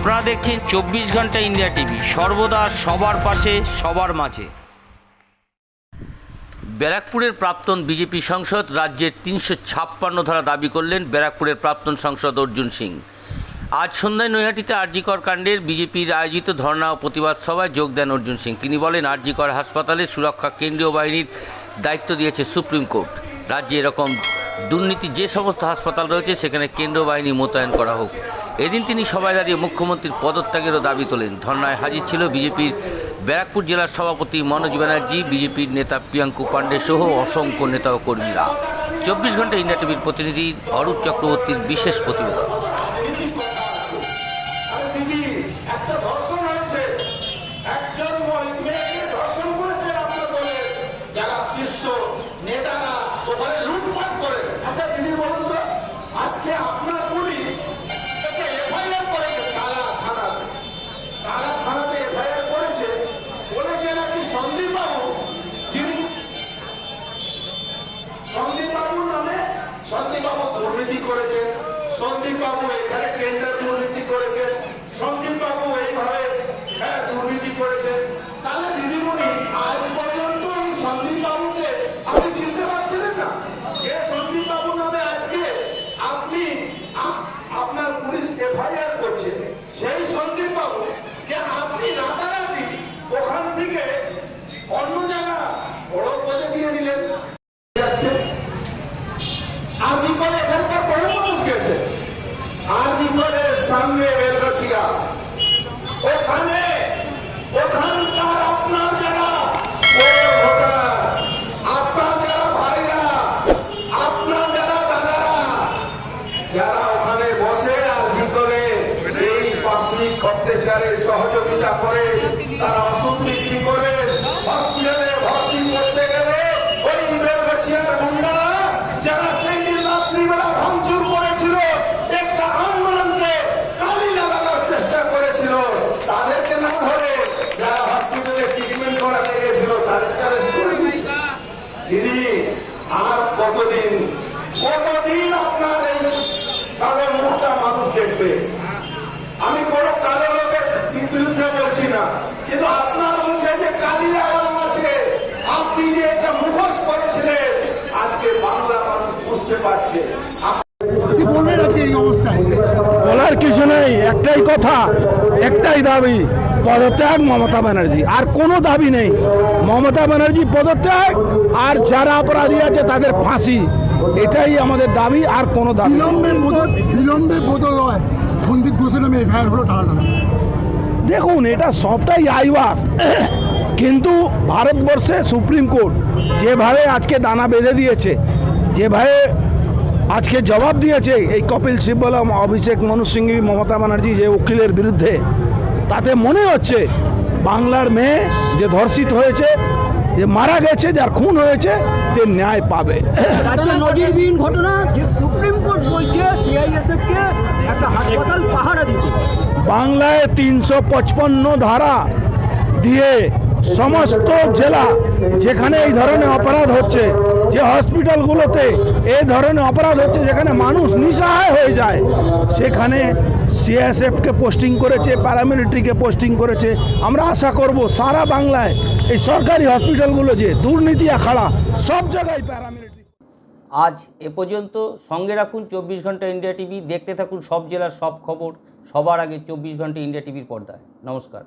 আপনারা দেখছেন চব্বিশ ঘণ্টা ইন্ডিয়া টিভি। সর্বদা সবার পাশে, সবার মাঝে। ব্যারাকপুরের প্রাক্তন বিজেপি সাংসদ রাজ্যের তিনশো ছাপ্পান্ন ধারা দাবি করলেন ব্যারাকপুরের প্রাক্তন সাংসদ অর্জুন সিং। আজ সন্ধ্যায় নৈহাটিতে আরজিকর কাণ্ডের বিজেপির আয়োজিত ধর্ণা ও প্রতিবাদ সভায় যোগ দেন অর্জুন সিং। তিনি বলেন, আরজিকর হাসপাতালে সুরক্ষা কেন্দ্রীয় বাহিনীর দায়িত্ব দিয়েছে সুপ্রিম কোর্ট। রাজ্যে এরকম দুর্নীতি যে সমস্ত হাসপাতাল রয়েছে, সেখানে কেন্দ্রীয় বাহিনী মোতায়েন করা হোক। এদিন তিনি সবাই দাঁড়িয়ে মুখ্যমন্ত্রীর পদত্যাগেরও দাবি তোলেন। ধর্নায় হাজির ছিল বিজেপির ব্যারাকপুর জেলার সভাপতি মনোজ ব্যানার্জি, বিজেপির নেতা প্রিয়াঙ্কু পাণ্ডে সহ অসংখ্য নেতা ও কর্মীরা। চব্বিশ ঘণ্টা ইন্ডিয়া টিভির প্রতিনিধি অরূপ চক্রবর্তীর বিশেষ প্রতিবেদন। বাবু করেছেন করেছে। সন্দীপ বাবু এখানে টেন্ডার দুর্নীতি করেছে সন্দীপ বাবু এইভাবে হ্যাঁ দুর্নীতি করেছে তাহলে দিদিমণি আজ পর্যন্ত এই সন্দীপ বাবুকে আপনি চিনতে পারছিলেন না যে সন্দীপ বাবু নামে আজকে আপনি আপ- আপনার পুলিশ এফআইআর করছে সেই সন্দীপ বাবু যে আপনি রাতারাতি ওখান থেকে অন্য জায়গা বড় পদে দিয়ে দিলেন যাচ্ছে আরজি করে এখানকার বড় মানুষ গেছে আরজি করে সামনে বেলগাছিয়া ওখানে, ওখানকার আপনার যারা আপনার যারা ভাইরা, আপনার যারা দাদারা, যারা ওখানে বসে আর ভিতরে এই পাশবিক অত্যাচারে সহযোগিতা করে, তারা ওষুধ দিদি আর কতদিন কতদিন আপনার এই কালো মুখটা মানুষ দেখবে? আমি কোন কালো লোকের বিরুদ্ধে বলছি না, কিন্তু আপনার মুখে যে কালি লাগানো আছে, আপনি যে একটা মুখোশ করেছিলেন, আজকে বাংলা মানুষ বুঝতে পারছে। বলার কিছু নেই, একটাই কথা, একটাই দাবি। পদত্যাগ মমতা ব্যানার্জি। আর কোনো দাবি নেই। মমতা ব্যানার্জি পদত্যাগ আর যারা অপরাধী আছে তাদের ফাঁসি। এটাই আমাদের দাবি আর কোনো দাবি বদল বিলম্বে বদল হয় সন্দীপ ঘোষের নামে এফআইআর হলো টানা দেখুন এটা সবটাই আইবাস কিন্তু ভারতবর্ষে সুপ্রিম কোর্ট যেভাবে আজকে দানা বেঁধে দিয়েছে যেভাবে আজকে জবাব দিয়েছে এই কপিল সিব্বল অভিষেক মনু সিংহী মমতা ব্যানার্জি যে উকিলের বিরুদ্ধে তাতে মনে হচ্ছে বাংলার মেয়ে যে ধর্ষিত হয়েছে যে মারা গেছে যার খুন হয়েছে যে ন্যায় পাবে। রাজ্যে নজিরবিহীন ঘটনা যে সুপ্রিম কোর্ট বলছে সিআইএসএফ একটা হাসপাতাল পাহারা দিতে বাংলায় তিনশো পঁচপন্ন ধারা দিয়ে সমস্ত জেলা যেখানে এই ধরনের অপরাধ হচ্ছে যে হসপিটালগুলোতে এই ধরনের অপরাধ হচ্ছে যেখানে মানুষ নিঃসহায় হয়ে যায় সেখানে সিএসএফকে পোস্টিং করেছে প্যারামিলিটারিকে পোস্টিং করেছে। আমরা আশা করব সারা বাংলায় এই সরকারি হসপিটালগুলো যে দুর্নীতি আখাড়া সব জায়গায় প্যারামিলিটারি আজ এ পর্যন্ত সঙ্গে রাখুন চব্বিশ ঘণ্টা ইন্ডিয়া টিভি, দেখতে থাকুন সব জেলার সব খবর, সবার আগে চব্বিশ ঘণ্টা ইন্ডিয়া টিভির পর্দায়। নমস্কার।